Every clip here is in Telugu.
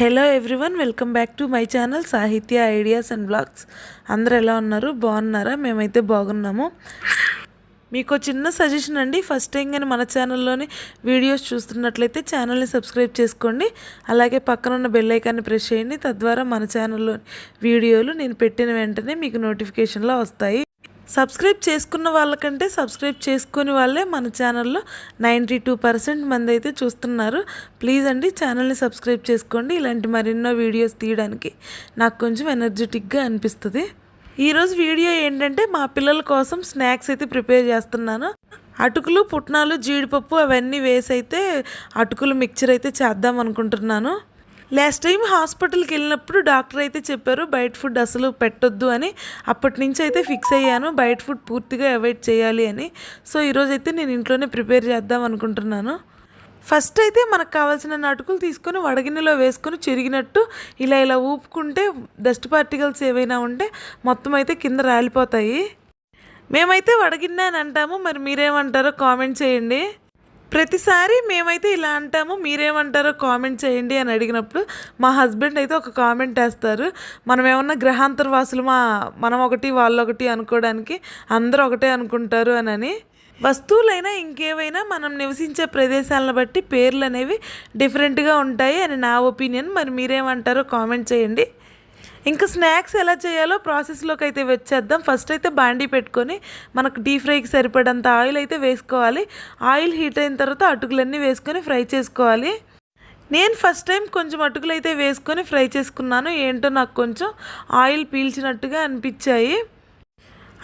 Hello everyone welcome back to my channel Sahithya ideas and blogs అందరు ఎలా ఉన్నారు? బాగున్నారా? మేమైతే బాగున్నాము. మీకు చిన్న సజెషన్ అండి. ఫస్ట్ టైం కానీ మన ఛానల్లోని వీడియోస్ చూస్తున్నట్లయితే ఛానల్ని సబ్స్క్రైబ్ చేసుకోండి. అలాగే పక్కన ఉన్న బెల్ ఐకాన్ని ప్రెస్ చేయండి. తద్వారా మన ఛానల్లో వీడియోలు నేను పెట్టిన వెంటనే మీకు నోటిఫికేషన్లో వస్తాయి. సబ్స్క్రైబ్ చేసుకున్న వాళ్ళకంటే సబ్స్క్రైబ్ చేసుకుని వాళ్ళే మన ఛానల్లో నైంటీ టూ పర్సెంట్ మంది అయితే చూస్తున్నారు. ప్లీజ్ అండి ఛానల్ని సబ్స్క్రైబ్ చేసుకోండి. ఇలాంటి మరెన్నో వీడియోస్ తీయడానికి నాకు కొంచెం ఎనర్జెటిక్గా అనిపిస్తుంది. ఈరోజు వీడియో ఏంటంటే మా పిల్లల కోసం స్నాక్స్ అయితే ప్రిపేర్ చేస్తున్నాను. అటుకులు పుట్నాలు జీడిపప్పు అవన్నీ వేసి అయితే అటుకులు మిక్చర్ అయితే చేద్దాం అనుకుంటున్నాను. లాస్ట్ టైం హాస్పిటల్కి వెళ్ళినప్పుడు డాక్టర్ అయితే చెప్పారు బయట ఫుడ్ అసలు పెట్టొద్దు అని. అప్పటి నుంచి అయితే ఫిక్స్ అయ్యాను బయట ఫుడ్ పూర్తిగా అవాయిడ్ చేయాలి అని. సో ఈరోజు అయితే నేను ఇంట్లోనే ప్రిపేర్ చేద్దాం అనుకుంటున్నాను. ఫస్ట్ అయితే మనకు కావాల్సిన అటుకులు తీసుకొని వడగిన్నెలో వేసుకొని చిరిగినట్టు ఇలా ఇలా ఊపుకుంటే డస్ట్ పార్టికల్స్ ఏవైనా ఉంటే మొత్తం అయితే కింద రాలిపోతాయి. మేమైతే వడగిన్నె అని అంటాము మరి మీరేమంటారో కామెంట్ చేయండి. ప్రతిసారి మేమైతే ఇలా అంటాము మీరేమంటారో కామెంట్ చేయండి అని అడిగినప్పుడు మా హస్బెండ్ అయితే ఒక కామెంట్ వేస్తారు. మనం ఏమన్నా గ్రహాంతర వాసులు మా మనం ఒకటి వాళ్ళు ఒకటి అనుకోవడానికి అందరూ ఒకటే అనుకుంటారు అని వస్తువులైనా ఇంకేవైనా మనం నివసించే ప్రదేశాలను బట్టి పేర్లు అనేవి డిఫరెంట్గా ఉంటాయి అని నా ఒపీనియన్. మరి మీరేమంటారో కామెంట్ చేయండి. ఇంకా స్నాక్స్ ఎలా చేయాలో ప్రాసెస్లోకి అయితే వచ్చేద్దాం. ఫస్ట్ అయితే బాండీ పెట్టుకొని మనకు డీప్ ఫ్రైకి సరిపడంత ఆయిల్ అయితే వేసుకోవాలి. ఆయిల్ హీట్ అయిన తర్వాత అటుకులన్నీ వేసుకొని ఫ్రై చేసుకోవాలి. నేను ఫస్ట్ టైం కొంచెం అటుకులు అయితే వేసుకొని ఫ్రై చేసుకున్నాను. ఏంటో నాకు కొంచెం ఆయిల్ పీల్చినట్టుగా అనిపించాయి.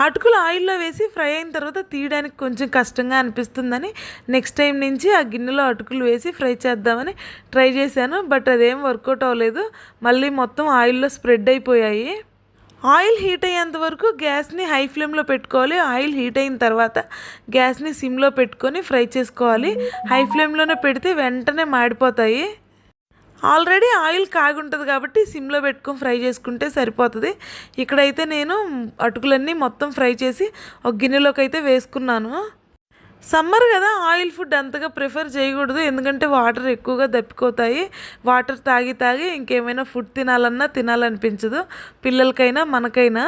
అటుకులు ఆయిల్లో వేసి ఫ్రై అయిన తర్వాత తీయడానికి కొంచెం కష్టంగా అనిపిస్తుందని నెక్స్ట్ టైం నుంచి ఆ గిన్నెలో అటుకులు వేసి ఫ్రై చేద్దామని ట్రై చేశాను బట్ అదేం వర్కౌట్ అవ్వలేదు. మళ్ళీ మొత్తం ఆయిల్లో స్ప్రెడ్ అయిపోయాయి. ఆయిల్ హీట్ అయ్యేంత వరకు గ్యాస్ని హై ఫ్లేమ్లో పెట్టుకోవాలి. ఆయిల్ హీట్ అయిన తర్వాత గ్యాస్ని సిమ్లో పెట్టుకొని ఫ్రై చేసుకోవాలి. హై ఫ్లేమ్లోనే పెడితే వెంటనే మాడిపోతాయి. ఆల్రెడీ ఆయిల్ కాగుంటుంది కాబట్టి సిమ్లో పెట్టుకొని ఫ్రై చేసుకుంటే సరిపోతుంది. ఇక్కడైతే నేను అటుకులన్నీ మొత్తం ఫ్రై చేసి ఒక గిన్నెలోకి అయితే వేసుకున్నాను. సమ్మర్ కదా ఆయిల్ ఫుడ్ అంతగా ప్రిఫర్ చేయకూడదు. ఎందుకంటే వాటర్ ఎక్కువగా దప్పిపోతాయి వాటర్ తాగి తాగి ఇంకేమైనా ఫుడ్ తినాలన్నా తినాలనిపించదు. పిల్లలకైనా మనకైనా.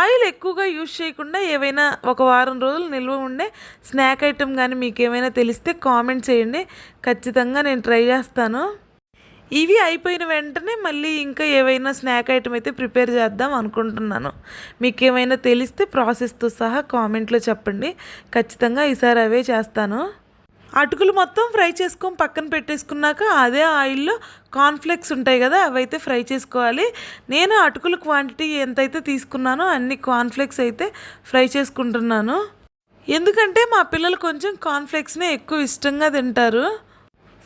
ఆయిల్ ఎక్కువగా యూజ్ చేయకుండా ఏవైనా ఒక వారం రోజులు నిల్వ ఉండే స్నాక్ ఐటెం కానీ మీకు ఏమైనా తెలిస్తే కామెంట్ చేయండి. ఖచ్చితంగా నేను ట్రై చేస్తాను. ఇవి అయిపోయిన వెంటనే మళ్ళీ ఇంకా ఏవైనా స్నాక్ ఐటమ్ అయితే ప్రిపేర్ చేద్దాం అనుకుంటున్నాను. మీకు ఏమైనా తెలిస్తే ప్రాసెస్తో సహా కామెంట్లో చెప్పండి. ఖచ్చితంగా ఈసారి అవే చేస్తాను. అటుకులు మొత్తం ఫ్రై చేసుకొని పక్కన పెట్టేసుకున్నాక అదే ఆయిల్లో కార్న్ఫ్లెక్స్ ఉంటాయి కదా అవైతే ఫ్రై చేసుకోవాలి. నేను అటుకుల క్వాంటిటీ ఎంతైతే తీసుకున్నానో అన్ని కార్న్ఫ్లెక్స్ అయితే ఫ్రై చేసుకుంటున్నాను. ఎందుకంటే మా పిల్లలు కొంచెం కార్న్ఫ్లెక్స్నే ఎక్కువ ఇష్టంగా తింటారు.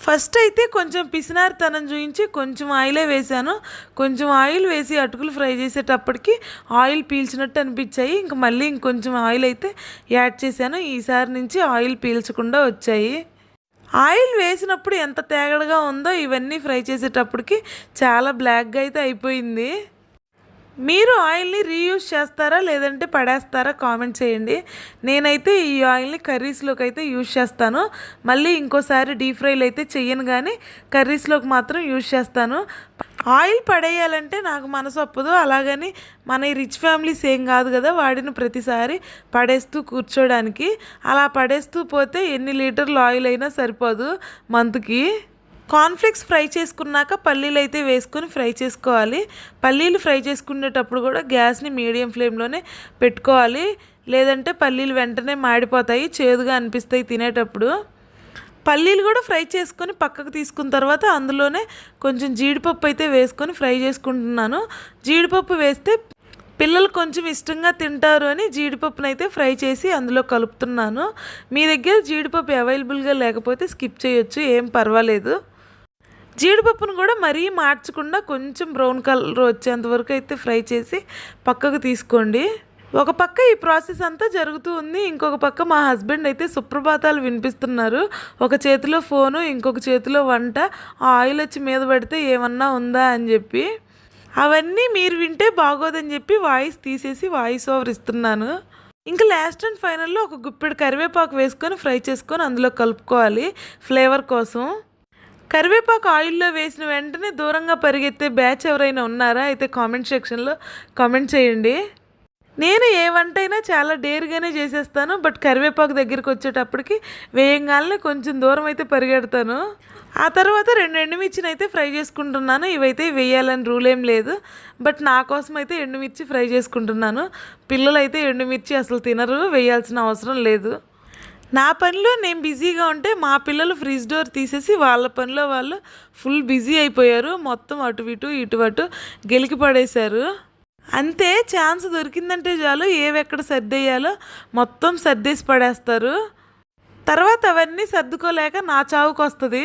ఫస్ట్ అయితే కొంచెం పిసినారితనం చూపించి కొంచెం ఆయిలే వేసాను కొంచెం ఆయిల్ వేసి అటుకులు ఫ్రై చేసేటప్పటికి ఆయిల్ పీల్చినట్టు అనిపించాయి. ఇంక మళ్ళీ ఇంకొంచెం ఆయిల్ అయితే యాడ్ చేశాను. ఈసారి నుంచి ఆయిల్ పీల్చకుండా వచ్చాయి. ఆయిల్ వేసినప్పుడు ఎంత తేగడగా ఉందో ఇవన్నీ ఫ్రై చేసేటప్పటికి చాలా బ్లాక్గా అయితే అయిపోయింది. మీరు ఆయిల్ని రీయూజ్ చేస్తారా లేదంటే పడేస్తారా కామెంట్ చేయండి. నేనైతే ఈ ఆయిల్ని కర్రీస్లోకి అయితే యూజ్ చేస్తాను. మళ్ళీ ఇంకోసారి డీప్ ఫ్రైలు అయితే చెయ్యను కానీ కర్రీస్లోకి మాత్రం యూజ్ చేస్తాను. ఆయిల్ పడేయాలంటే నాకు మనసు ఒప్పదు అలాగని మన ఈ రిచ్ ఫ్యామిలీస్ ఏం కాదు కదా వాడిని ప్రతిసారి పడేస్తూ కూర్చోడానికి. అలా పడేస్తూ పోతే ఎన్ని లీటర్లు ఆయిల్ అయినా సరిపోదు మంత్కి. కార్న్ఫ్లెక్స్ ఫ్రై చేసుకున్నాక పల్లీలు అయితే వేసుకొని ఫ్రై చేసుకోవాలి. పల్లీలు ఫ్రై చేసుకునేటప్పుడు కూడా గ్యాస్ని మీడియం ఫ్లేమ్లోనే పెట్టుకోవాలి. లేదంటే పల్లీలు వెంటనే మాడిపోతాయి చేదుగా అనిపిస్తాయి తినేటప్పుడు. పల్లీలు కూడా ఫ్రై చేసుకొని పక్కకు తీసుకున్న తర్వాత అందులోనే కొంచెం జీడిపప్పు అయితే వేసుకొని ఫ్రై చేసుకుంటున్నాను. జీడిపప్పు వేస్తే పిల్లలు కొంచెం ఇష్టంగా తింటారు అని జీడిపప్పునైతే అయితే ఫ్రై చేసి అందులో కలుపుతున్నాను. మీ దగ్గర జీడిపప్పు అవైలబుల్గా లేకపోతే స్కిప్ చేయొచ్చు ఏం పర్వాలేదు. జీడిపప్పును కూడా మరీ మార్చకుండా కొంచెం బ్రౌన్ కలర్ వచ్చేంత వరకు అయితే ఫ్రై చేసి పక్కకు తీసుకోండి. ఒక పక్క ఈ ప్రాసెస్ అంతా జరుగుతూ ఉంది. ఇంకొక పక్క మా హస్బెండ్ అయితే సుప్రభాతాలు వినిపిస్తున్నారు. ఒక చేతిలో ఫోను ఇంకొక చేతిలో వంట ఆయిల్ వచ్చి మీద పడితే ఏమన్నా ఉందా అని చెప్పి. అవన్నీ మీరు వింటే బాగోదని చెప్పి వాయిస్ తీసేసి వాయిస్ ఓవర్ ఇస్తున్నాను. ఇంకా లాస్ట్ అండ్ ఫైనల్లో ఒక గుప్పెడు కరివేపాకు వేసుకొని ఫ్రై చేసుకొని అందులో కలుపుకోవాలి. ఫ్లేవర్ కోసం. కరివేపాకు ఆయిల్లో వేసిన వెంటనే దూరంగా పరిగెత్తే బ్యాచ్ ఎవరైనా ఉన్నారా? అయితే కామెంట్ సెక్షన్లో కామెంట్ చేయండి. నేను ఏ వంట అయినా చాలా డేర్గానే చేసేస్తాను బట్ కరివేపాకు దగ్గరికి వచ్చేటప్పటికి వేయంగానే కొంచెం దూరం అయితే పరిగెడతాను. ఆ తర్వాత రెండు ఎండుమిర్చిని అయితే ఫ్రై చేసుకుంటున్నాను. ఇవైతే వేయాలని రూల్ ఏం లేదు బట్ నా కోసం అయితే ఎండుమిర్చి ఫ్రై చేసుకుంటున్నాను. పిల్లలు అయితే ఎండుమిర్చి అసలు తినరు వేయాల్సిన అవసరం లేదు. నా పనిలో నేను బిజీగా ఉంటే మా పిల్లలు ఫ్రిడ్జ్ డోర్ తీసేసి వాళ్ళ పనిలో వాళ్ళు ఫుల్ బిజీ అయిపోయారు. మొత్తం అటు ఇటు ఇటు అటు గెలికి పడేశారు. అంతే ఛాన్స్ దొరికిందంటే చాలు. ఏవెక్కడ సర్దేయాలో మొత్తం సర్దేసి పడేస్తారు. తర్వాత అవన్నీ సర్దుకోలేక నా చావుకు వస్తుంది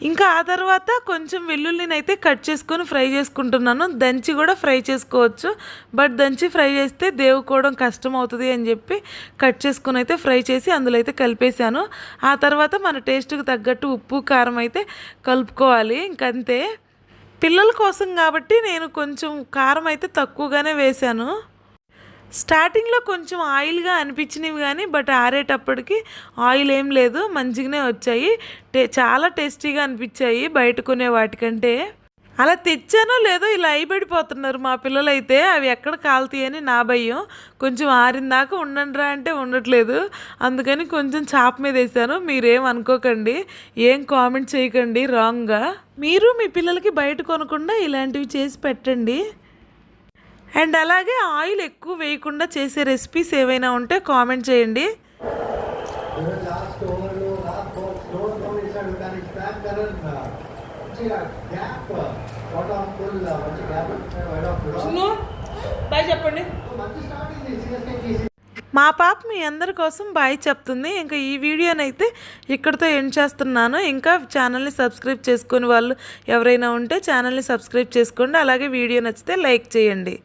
ఇంకా ఆ తర్వాత కొంచెం వెల్లుల్లిని అయితే కట్ చేసుకొని ఫ్రై చేసుకుంటున్నాను. దంచి కూడా ఫ్రై చేసుకోవచ్చు. బట్ దంచి ఫ్రై చేస్తే దేవుకోవడం కష్టం అవుతుంది అని చెప్పి కట్ చేసుకుని అయితే ఫ్రై చేసి అందులో అయితే కలిపేశాను. ఆ తర్వాత మన టేస్ట్కి తగ్గట్టు ఉప్పు కారం అయితే కలుపుకోవాలి. ఇంకంతే. పిల్లల కోసం కాబట్టి నేను కొంచెం కారం అయితే తక్కువగానే వేశాను. స్టార్టింగ్లో కొంచెం ఆయిల్గా అనిపించినవి కానీ బట్ ఆరేటప్పటికి ఆయిల్ ఏం లేదు మంచిగానే వచ్చాయి. టే చాలా టేస్టీగా అనిపించాయి బయట కొనే వాటికంటే. అలా తెచ్చానో లేదో ఇలా అయిపడిపోతున్నారు మా పిల్లలైతే అవి ఎక్కడ కాలుతాయని నా భయం. కొంచెం ఆరిందాక ఉండండిరా అంటే ఉండట్లేదు. అందుకని కొంచెం చాప మీద వేసాను. మీరేం అనుకోకండి. ఏం కామెంట్ చేయకండి రాంగ్గా. మీరు మీ పిల్లలకి బయట కొనకుండా ఇలాంటివి చేసి పెట్టండి. అండ్ అలాగే ఆయిల్ ఎక్కువ వేయకుండా చేసే రెసిపీస్ ఏవైనా ఉంటే కామెంట్ చేయండి. చెప్పండి. మా పాప మీ అందరి కోసం బాయ్ చెప్తుంది. ఇంకా ఈ వీడియోనైతే ఇక్కడితో ఎండ్ చేస్తున్నాను. ఇంకా ఛానల్ని సబ్స్క్రైబ్ చేసుకుని వాళ్ళు ఎవరైనా ఉంటే ఛానల్ని సబ్స్క్రైబ్ చేసుకోండి. అలాగే వీడియో నచ్చితే లైక్ చేయండి.